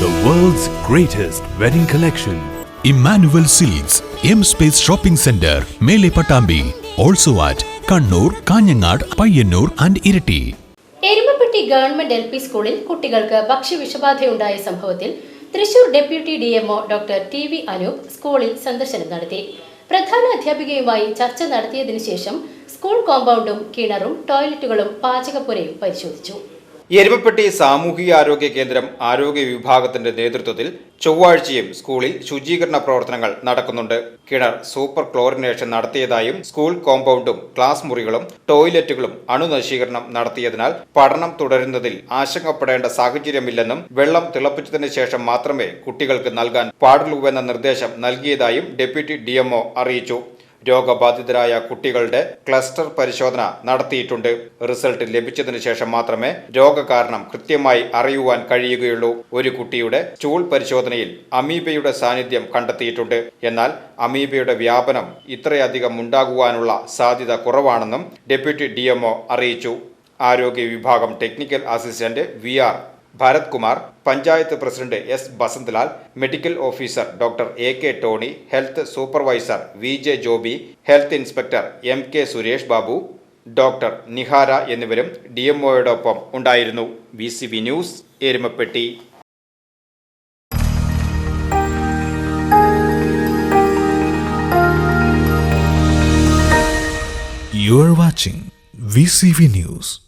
greatest wedding collection. Emmanuel Seeds, M Space Shopping Center, Mele Patambi. Also at Kannur Kanhangad Payyannur and Iritty Erumapetty government L P സ്കൂളിൽ കുട്ടികൾക്ക് ഭക്ഷ്യവിഷബാധയുണ്ടായ സംഭവത്തിൽ Thrissur deputy D DMO doctor T V Anoop സ്കൂളിൽ സന്ദർശനം നടത്തി പ്രധാന അധ്യാപികയുമായി ചർച്ച നടത്തിയതിനു ശേഷം സ്കൂൾ കോമ്പൗണ്ടും കിണറും ടോയ്ലറ്റുകളും പാചകപ്പുരയും പരിശോധിച്ചു എരുമപ്പെട്ടി സാമൂഹിക ആരോഗ്യ കേന്ദ്രം ആരോഗ്യ വിഭാഗത്തിന്റെ നേതൃത്വത്തിൽ ചൊവ്വാഴ്ചയും സ്കൂളിൽ ശുചീകരണ പ്രവർത്തനങ്ങൾ നടക്കുന്നുണ്ട്. കിണർ സൂപ്പർ ക്ലോറിനേഷൻ നടത്തിയതായും സ്കൂൾ കോമ്പൗണ്ടും ക്ലാസ് മുറികളും ടോയ്ലറ്റുകളും അണുനശീകരണം നടത്തിയതിനാൽ പഠനം തുടരുന്നതിൽ ആശങ്കപ്പെടേണ്ട സാഹചര്യമില്ലെന്നും വെള്ളം തിളപ്പിച്ചതിന് ശേഷം മാത്രമേ കുട്ടികൾക്ക് നൽകാൻ പാടുള്ളൂവെന്ന നിർദ്ദേശം നൽകിയതായും ഡെപ്യൂട്ടി ഡിഎംഒ അറിയിച്ചു. രോഗബാധിതരായ കുട്ടികളുടെ ക്ലസ്റ്റർ പരിശോധന നടത്തിയിട്ടുണ്ട്. റിസൾട്ട് ലഭിച്ചതിനു ശേഷം മാത്രമേ രോഗകാരണം കൃത്യമായി അറിയുവാൻ കഴിയുകയുള്ളൂ. ഒരു കുട്ടിയുടെ ചൂൾ പരിശോധനയിൽ അമീബയുടെ സാന്നിധ്യം കണ്ടെത്തിയിട്ടുണ്ട്. എന്നാൽ അമീബയുടെ വ്യാപനം ഇത്രയധികം ഉണ്ടാകുവാനുള്ള സാധ്യത കുറവാണെന്നും ഡെപ്യൂട്ടി ഡി അറിയിച്ചു. ആരോഗ്യ വിഭാഗം technical assistant V R Bharath Kumar panchayat president S Basanthlal medical officer doctor A K Tony health supervisor V J Joby health inspector M K Suresh Babu doctor Nihara എന്നിവരും D എംഒയോടൊപ്പം ഉണ്ടായിരുന്നു B C B news Erumapetty you are watching VCV News.